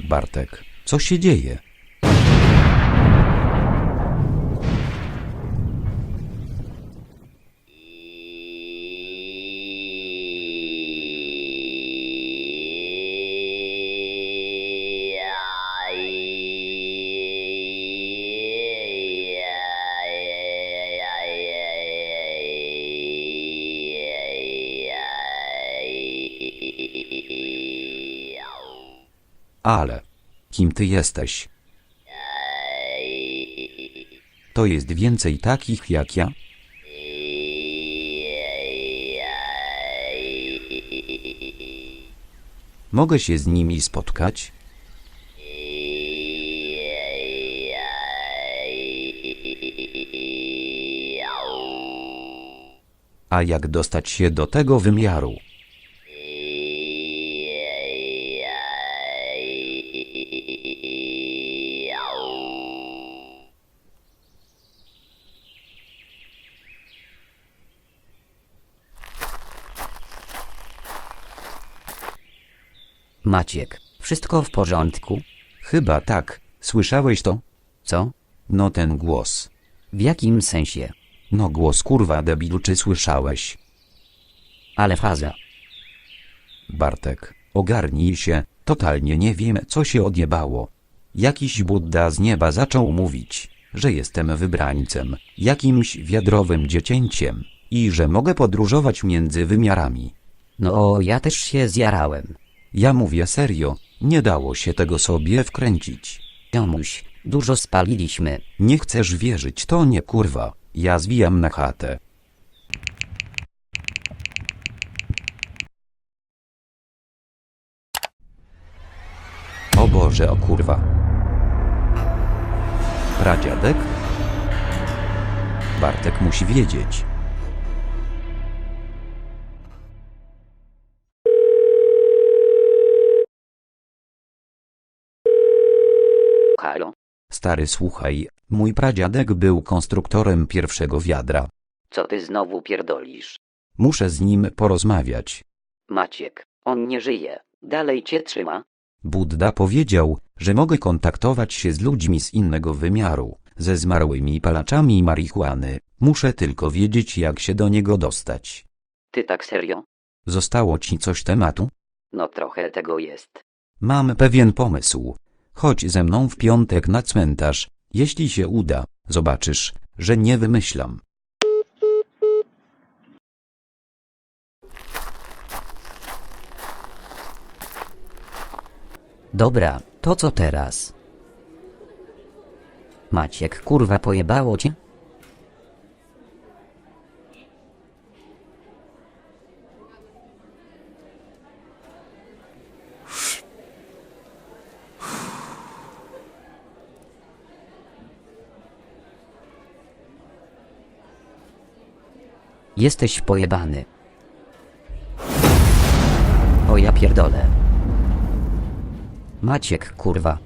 Bartek, co się dzieje? Ale, kim ty jesteś? To jest więcej takich jak ja? Mogę się z nimi spotkać? A jak dostać się do tego wymiaru? Maciek, wszystko w porządku? Chyba tak. Słyszałeś to? Co? No ten głos. W jakim sensie? No głos kurwa debilu czy słyszałeś? Ale faza. Bartek, ogarnij się, totalnie nie wiem co się odjebało. Jakiś Budda z nieba zaczął mówić, że jestem wybrańcem, jakimś wiadrowym dziecięciem i że mogę podróżować między wymiarami. No ja też się zjarałem. Ja mówię serio, nie dało się tego sobie wkręcić. Jomuś, dużo spaliliśmy. Nie chcesz wierzyć, to nie kurwa, ja zwijam na chatę. Boże, o kurwa. Pradziadek? Bartek musi wiedzieć. Halo? Stary, słuchaj, mój pradziadek był konstruktorem pierwszego wiadra. Co ty znowu pierdolisz? Muszę z nim porozmawiać. Maciek, on nie żyje. Dalej cię trzyma? Budda powiedział, że mogę kontaktować się z ludźmi z innego wymiaru, ze zmarłymi palaczami marihuany. Muszę tylko wiedzieć, jak się do niego dostać. Ty tak serio? Zostało ci coś tematu? No trochę tego jest. Mam pewien pomysł. Chodź ze mną w piątek na cmentarz. Jeśli się uda, zobaczysz, że nie wymyślam. Dobra, to co teraz? Maciek, kurwa pojebało cię? Jesteś pojebany. O ja pierdolę. Maciek, kurwa.